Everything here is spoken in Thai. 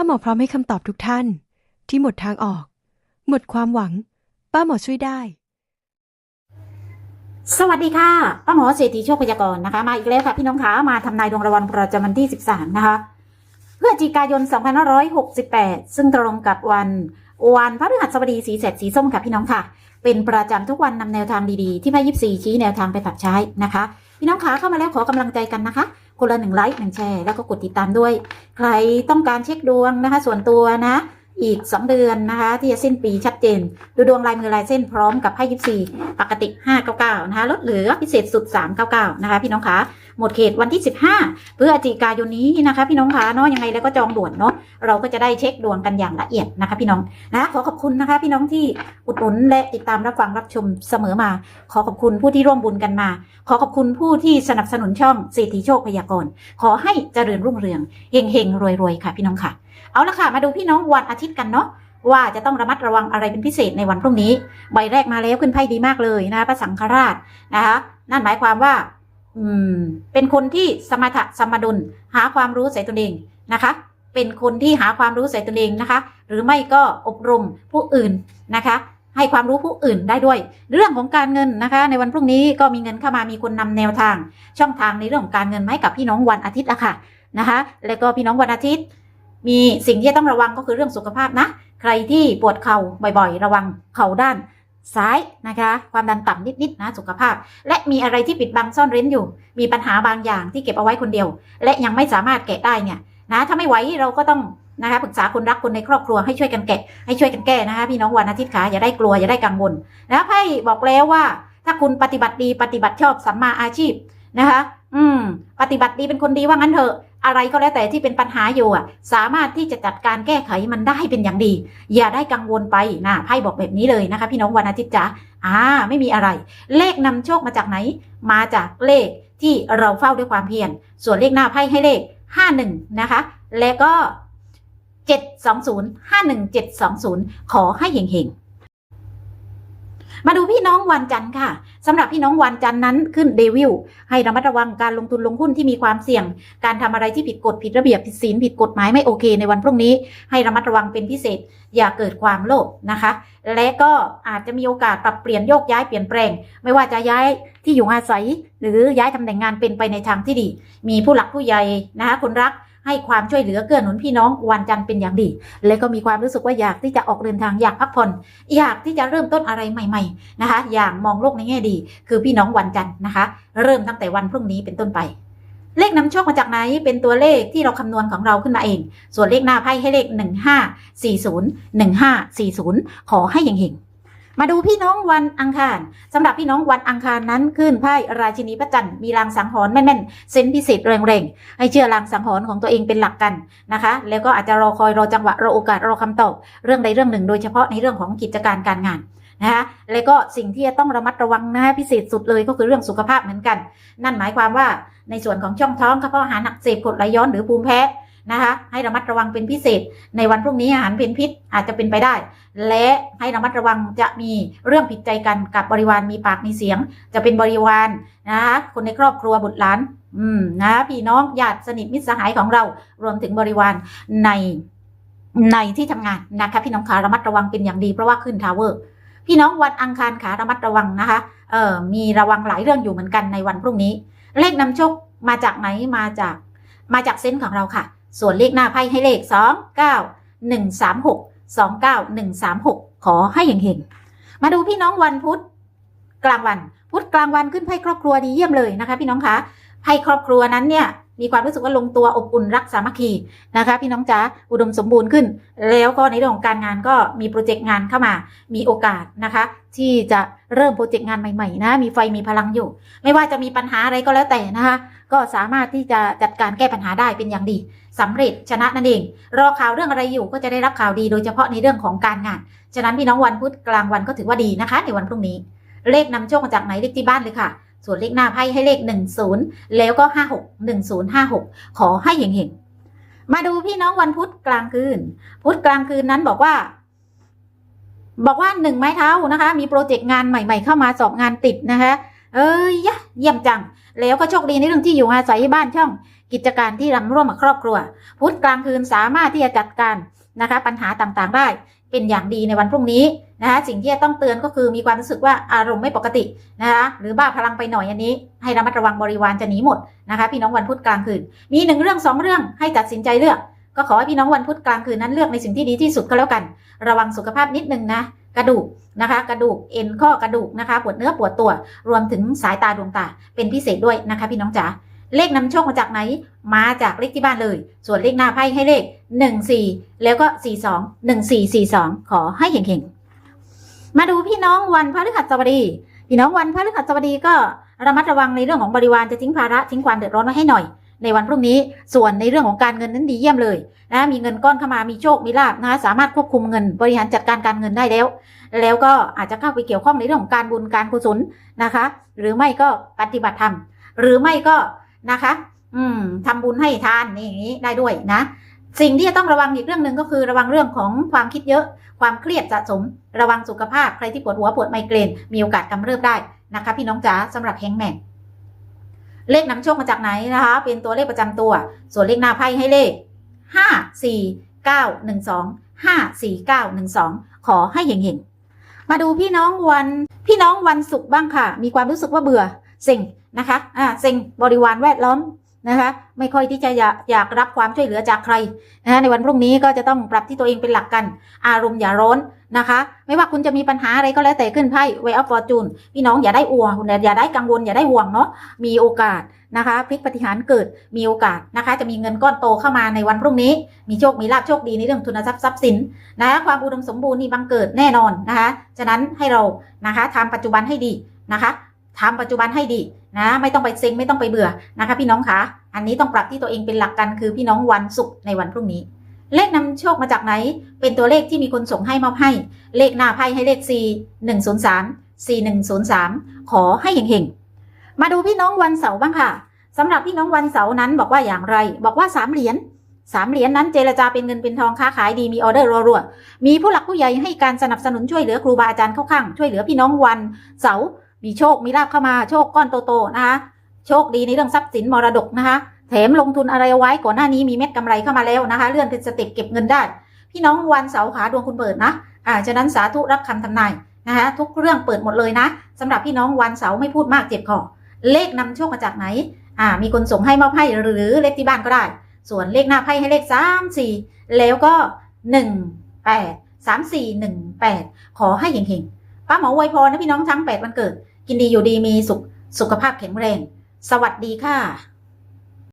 ป้าหมอพร้อมให้คำตอบทุกท่าน ที่หมดทางออก หมดความหวัง ป้าหมอช่วยได้ สวัสดีค่ะ ป้าหมอเศรษฐีโชคพยากรณ์นะคะ มาอีกแล้วค่ะพี่น้องขามาทำนายดวงรางวัลประจำวันที่ 13 นะคะเพื่อจิกายน 2568 ซึ่งตรงกับวันวันพระฤหัสบดีสีแสดสีส้มค่ะพี่น้องค่ะ เป็นประจำทุกวันนำแนวทางดีๆ ที่แม่ยิบซีชี้แนวทางไปปรับใช้นะคะ พี่น้องขาเข้ามาแล้วขอกำลังใจกันนะคะ คนละหนึ่งไลค์หนึ่งแชร์แล้วก็กดติดตามด้วย ใครต้องการเช็คดวงนะคะ ส่วนตัวนะ อีก 2 เดือนนะคะ ที่จะสิ้นปีชัดเจน ดูดวงลายมือลายเส้นพร้อมกับไพ่ยิปซีปกติ 599 นะคะ ลดเหลือพิเศษสุด 399 นะคะ พี่น้องคะหมดเขตวันที่ 15เพื่อจิกายนนี้นะคะ พี่น้องคะเนาะยังไงแล้วก็จองด่วนเนาะเราก็จะได้เช็คดวงกันอย่างละเอียดนะคะ พี่น้องนะขอขอบคุณนะคะ พี่น้องที่อุดหนุนและติดตามรับฟังรับชมเสมอมา ขอขอบคุณผู้ที่ร่วมบุญกันมา ขอขอบคุณผู้ที่สนับสนุนช่องเศรษฐีโชคพยากรณ์ขอให้เจริญรุ่งเรืองเฮงเฮงรวยรวยค่ะ พี่น้องค่ะ เอาละค่ะ มาดูพี่น้องวันอาทิตย์กันเนาะว่าจะต้องระมัดระวังอะไรเป็นพิเศษในวันพรุ่งนี้ ใบแรกมาแล้วขึ้นไพ่ดีมากเลยนะคะพระสังฆราชนะคะ นั่นหมายความว่า อืม เป็นคนที่สมถะสมดุล หาความรู้ใส่ตนเองนะคะ เป็นคนที่หาความรู้ใส่ตนเองนะคะ หรือไม่ก็อบรมผู้อื่นนะคะให้ความรู้ผู้อื่นได้ด้วย เรื่องของการเงินนะคะ ในวันพรุ่งนี้ก็มีเงินเข้ามามีคนนำแนวทาง ช่องทางในเรื่องของการเงินมาให้กับพี่น้องวันอาทิตย์อะค่ะนะคะ แล้วก็พี่น้องวันอาทิตย์ มีสิ่งที่ต้องระวังก็คือเรื่องสุขภาพนะ ใครที่ปวดเข่าบ่อยๆ ระวังเข่าด้านซ้ายนะคะ ความดันต่ำนิดๆนะสุขภาพ และมีอะไรที่ปิดบังซ่อนเร้นอยู่ มีปัญหาบางอย่างที่เก็บเอาไว้คนเดียว และยังไม่สามารถแกะได้เนี่ยนะถ้าไม่ไหวเราก็ต้องนะคะปรึกษาคนรักคนในครอบครัวให้ช่วยกันแกะให้ช่วยกันแก้นะคะพี่น้องวันอาทิตย์ขาอย่าได้กลัวอย่าได้กังวลนะไพ่บอกแล้วว่า ถ้าคุณปฏิบัติดีปฏิบัติชอบสัมมาอาชีพนะคะ อืม ปฏิบัติดีเป็นคนดีว่างั้นเถอะ อะไรก็แล้วแต่ที่เป็นปัญหาอยู่อะ สามารถที่จะจัดการแก้ไขมันได้เป็นอย่างดี อย่าได้กังวลไปนะไพ่บอกแบบนี้เลยนะคะ พี่น้องวันอาทิตย์จ๋าอ่า ไม่มีอะไร เลขนำโชคมาจากไหน มาจากเลขที่เราเฝ้าด้วยความเพียรส่วนเลขหน้าไพ่ให้เลข51นะคะ และก็720 51720ขอให้เฮงๆ มาดูพี่น้องวันจันทร์ค่ะสำหรับพี่น้องวันจันทร์นั้นขึ้นเดวิลให้ระมัดระวังการลงทุนลงหุ้นที่มีความเสี่ยง การทำอะไรที่ผิดกฎผิดระเบียบผิดศีลผิดกฎหมายไม่โอเค ในวันพรุ่งนี้ ให้ระมัดระวังเป็นพิเศษ อย่าเกิดความโลภนะคะ และก็อาจจะมีโอกาสปรับเปลี่ยนโยกย้ายเปลี่ยนแปลง ไม่ว่าจะย้ายที่อยู่อาศัย หรือย้ายตำแหน่งงานเป็นไปในทางที่ดี มีผู้หลักผู้ใหญ่นะคะคนรัก ให้ความช่วยเหลือเกื้อหนุนพี่น้องวันจันทร์เป็นอย่างดี และก็มีความรู้สึกว่าอยากที่จะออกเดินทางอยากพักผ่อนอยากที่จะเริ่มต้นอะไรใหม่ ๆนะคะ อย่างมองโลกในแง่ดี คือพี่น้องวันจันทร์นะคะ เริ่มตั้งแต่วันพรุ่งนี้เป็นต้นไปเลขนำโชคมาจากไหน เป็นตัวเลขที่เราคำนวณของเราขึ้นมาเอง ส่วนเลขหน้าไพ่ให้เลข 1540 1540 ขอให้เฮง มาดูพี่น้องวันอังคารสำหรับพี่น้องวันอังคารนั้นขึ้นไพ่ราชินีพระจันทร์มีรางสังหรณ์แม่นๆเซนพิเศษแรงๆให้เชื่อรางสังหรณ์ของตัวเองเป็นหลักกันนะคะ แล้วก็อาจจะรอคอยรอจังหวะรอโอกาสรอคำตอบเรื่องใดเรื่องหนึ่ง โดยเฉพาะในเรื่องของกิจการการงานนะคะแล้วก็สิ่งที่จะต้องระมัดระวังนะพิเศษสุดเลยก็คือเรื่องสุขภาพเหมือนกัน นั่นหมายความว่าในส่วนของช่องท้องกระเพาะอาหารอักเสบกดไหลย้อนหรือภูมิแพ้ นะคะให้ระมัดระวังเป็นพิเศษ ในวันพรุ่งนี้อาหารเป็นพิษอาจจะเป็นไปได้ และให้ระมัดระวังจะมีเรื่องผิดใจกันกับบริวารมีปากมีเสียง จะเป็นบริวารนะคะคนในครอบครัวบุตรหลานอืมนะพี่น้องญาติสนิทมิตรสหายของเรารวมถึงบริวารในในที่ทำงานนะคะพี่น้องขาระมัดระวังเป็นอย่างดีเพราะว่าขึ้นทาวเวอร์พี่น้องวันอังคารขาระมัดระวังนะคะเออมีระวังหลายเรื่องอยู่เหมือนกันในวันพรุ่งนี้ เลขนำโชคมาจากไหนมาจากมาจากเซนส์ของเราค่ะ ส่วนเลขหน้าไพ่ให้เลขสองเก้าหนึ่งสามหกสองเก้าหนึ่งสามหกขอให้เฮงๆมาดูพี่น้องวันพุธกลางวัน พุธกลางวันขึ้นไพ่ครอบครัวดีเยี่ยมเลยนะคะ พี่น้องคะไพ่ครอบครัวนั้นเนี่ย มีความรู้สึกว่าลงตัวอบอุ่นรักสามัคคีนะคะ พี่น้องจ๋าอุดมสมบูรณ์ขึ้น แล้วก็ในเรื่องของการงานก็มีโปรเจกต์งานเข้ามามีโอกาสนะคะ ที่จะเริ่มโปรเจกต์งานใหม่ๆนะมีไฟมีพลังอยู่ ไม่ว่าจะมีปัญหาอะไรก็แล้วแต่นะคะ ก็สามารถที่จะจัดการแก้ปัญหาได้เป็นอย่างดีสำเร็จชนะนั่นเอง รอข่าวเรื่องอะไรอยู่ก็จะได้รับข่าวดีโดยเฉพาะในเรื่องของการงาน ฉะนั้นพี่น้องวันพุธกลางวันก็ถือว่าดีนะคะ ในวันพรุ่งนี้ เลขนำโชคมาจากไหนเลขที่บ้านเลยค่ะ ส่วนเลขหน้าไพ่ให้เลข 10 แล้วก็ 56 1056 ขอให้เฮงๆ มาดูพี่น้องวันพุธกลางคืน พุธกลางคืนนั้นบอกว่า บอกว่าหนึ่งไม้เท้านะคะ มีโปรเจกต์งานใหม่ ๆ เข้ามาสอบงานติดนะคะ เอ้ยยะเยี่ยมจัง แล้วก็โชคดีในเรื่องที่อยู่อาศัยบ้านช่อง กิจการที่รำร่วมกับครอบครัว พุธกลางคืนสามารถที่จะจัดการนะคะ ปัญหาต่างๆได้ เป็นอย่างดีในวันพรุ่งนี้นะคะสิ่งที่จะต้องเตือนก็คือมีความรู้สึกว่าอารมณ์ไม่ปกตินะคะหรือบ้าพลังไปหน่อยอันนี้ ให้ระมัดระวังบริวารจะหนีหมดนะคะ พี่น้องวันพุธกลางคืน มีหนึ่งเรื่องสองเรื่องให้ตัดสินใจเลือก ก็ขอให้พี่น้องวันพุธกลางคืนนั้นเลือกในสิ่งที่ดีที่สุดก็แล้วกัน ระวังสุขภาพนิดนึงนะกระดูกนะคะ กระดูกเอ็นข้อกระดูกนะคะ ปวดเนื้อปวดตัว รวมถึงสายตาดวงตาเป็นพิเศษด้วยนะคะ พี่น้องจ๋า เลขนำโชคมาจากไหน มาจากเลขที่บ้านเลย ส่วนเลขหน้าไพ่ให้เลข1 4แล้วก็4 2 1 4 4 2ขอให้เห็งๆ มาดูพี่น้องวันพฤหัสบดี พี่น้องวันพฤหัสบดีก็ระมัดระวังในเรื่องของบริวารจะทิ้งภาระทิ้งความเดือดร้อนไว้ให้หน่อย ในวันพรุ่งนี้ส่วนในเรื่องของการเงินนั้นดีเยี่ยมเลยนะมีเงินก้อนเข้ามามีโชคมีลาบนะสามารถควบคุมเงินบริหารจัดการการเงินได้แล้ว แล้วก็อาจจะเข้าไปเกี่ยวข้องในเรื่องของการบุญการกุศลนะคะ หรือไม่ก็ปฏิบัติธรรมหรือไม่ก็ นะคะ อืมทำบุญให้ทานนี่อย่างนี้ได้ด้วยนะ สิ่งที่จะต้องระวังอีกเรื่องหนึ่งก็คือระวังเรื่องของความคิดเยอะ ความเครียดสะสม ระวังสุขภาพใครที่ปวดหัวปวดไมเกรนมีโอกาสกำเริบได้นะคะ พี่น้องจ๋าสำหรับแฮงแมนเลขนำโชคมาจากไหนนะคะ เป็นตัวเลขประจำตัว ส่วนเลขหน้าไพ่ให้เลขห้าสี่เก้าหนึ่งสองห้าสี่เก้าหนึ่งสองขอให้เห็งๆมาดูพี่น้องวันพี่น้องวันศุกร์บ้างค่ะ มีความรู้สึกว่าเบื่อเซ็ง นะคะอ่าเซ็งบริวารแวดล้อมนะคะไม่ค่อยที่จะอยากอยากรับความช่วยเหลือจากใครนะะในวันพรุ่งนี้ก็จะต้องปรับที่ตัวเองเป็นหลักกัน อารมณ์อย่าร้อนนะคะ ไม่ว่าคุณจะมีปัญหาอะไรก็แล้วแต่ขึ้นไพ่เวออฟฟอร์จูนพี่น้องอย่าได้อัวคุณอย่าได้กังวลอย่าได้ห่วงเนาะมีโอกาสนะคะพลิกปฏิหารเกิดมีโอกาสนะคะ จะมีเงินก้อนโตเข้ามาในวันพรุ่งนี้ มีโชคมีลาภโชคดีในเรื่องทุนทรัพย์ทรัพย์สินนะคะความอุดมสมบูรณ์นี่บังเกิดแน่นอนนะคะฉะนั้นให้เรานะคะทำปัจจุบันให้ดีนะคะ ทำปัจจุบันให้ดีนะ ไม่ต้องไปเซ็งไม่ต้องไปเบื่อนะคะ พี่น้องคะอันนี้ต้องปรับที่ตัวเองเป็นหลักกันคือพี่น้องวันศุกร์ในวันพรุ่งนี้ เลขนำโชคมาจากไหน เป็นตัวเลขที่มีคนส่งให้มอบให้ เลขหน้าไพ่ให้เลข 4 1 0 3 4 1 0 3 ขอให้เฮงๆมาดูพี่น้องวันเสาร์บ้างค่ะสำหรับพี่น้องวันเสาร์นั้นบอกว่าอย่างไร บอกว่าสามเหรียญสามเหรียญนั้นเจรจาเป็นเงินเป็นทองค้าขายดีมีออเดอร์รัวๆมีผู้หลักผู้ใหญ่ให้การสนับสนุนช่วยเหลือครูบาอาจารย์เข้าข้างช่วยเหลือพี่น้องวันเสาร์ มีโชคมีลาภเข้ามาโชคก้อนโตๆนะคะโชคดีในเรื่องทรัพย์สินมรดกนะคะ แถมลงทุนอะไรไว้ก่อนหน้านี้มีเม็ดกำไรเข้ามาแล้วนะคะ เลื่อนเป็นสเต็ปเก็บเงินได้ พี่น้องวันเสาร์ขาดวงคุณเปิดนะอ่าฉะนั้นสาธุรับคำทำนายนะคะทุกเรื่องเปิดหมดเลยนะสำหรับพี่น้องวันเสาร์ไม่พูดมากเจ็บคอเลขนำโชคมาจากไหนอ่ามีคนส่งให้มอบให้หรือเลขที่บ้านก็ได้ ส่วนเลขหน้าไพ่ให้เลขสามสี่แล้วก็หนึ่งแปดสามสี่หนึ่งแปดขอให้เฮงๆป้าหมอไวยพรนะพี่น้องทั้งแปดวันเกิด กินดีอยู่ดีมีสุขสุขภาพแข็งแรง สวัสดีค่ะ